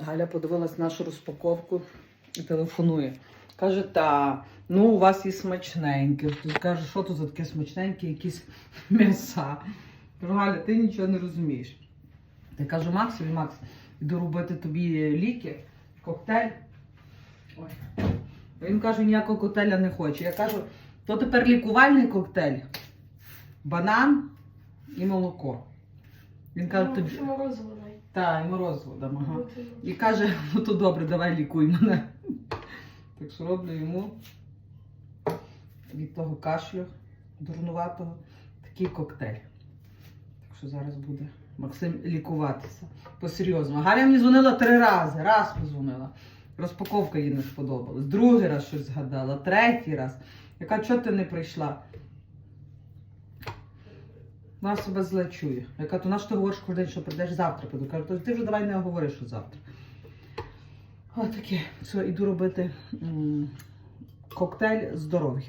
Галя подивилась нашу розпаковку і телефонує. Каже, та, ну у вас є смачненьке. Тут каже, що тут за таке смачненьке, якісь м'яса. Кажу, Галя, ти нічого не розумієш. Я кажу, Максові, Макс, іду робити тобі ліки, коктейль. Ой. Він каже, ніякого коктейля не хоче. Я кажу, то тепер лікувальний коктейль. Банан і молоко. Він каже, тобі. Що морозиво. Та, і морозиво дам, ага. І каже, ну то добре, давай лікуй мене. Так що роблю йому від того кашлю дурнуватого такий коктейль. Так що зараз буде Максим лікуватися. По-серйозному. Галя мені дзвонила три рази. Раз позвонила. Розпаковка їй не сподобалась. Другий раз щось згадала, третій раз. Яка чого ти не прийшла? Вона себе зле чує. Яка то на що ти говориш кожен день, що прийдеш завтра піду. Кажу, то ти вже давай не говориш, що завтра. Отаке. Все, іду робити м, коктейль здоров'я.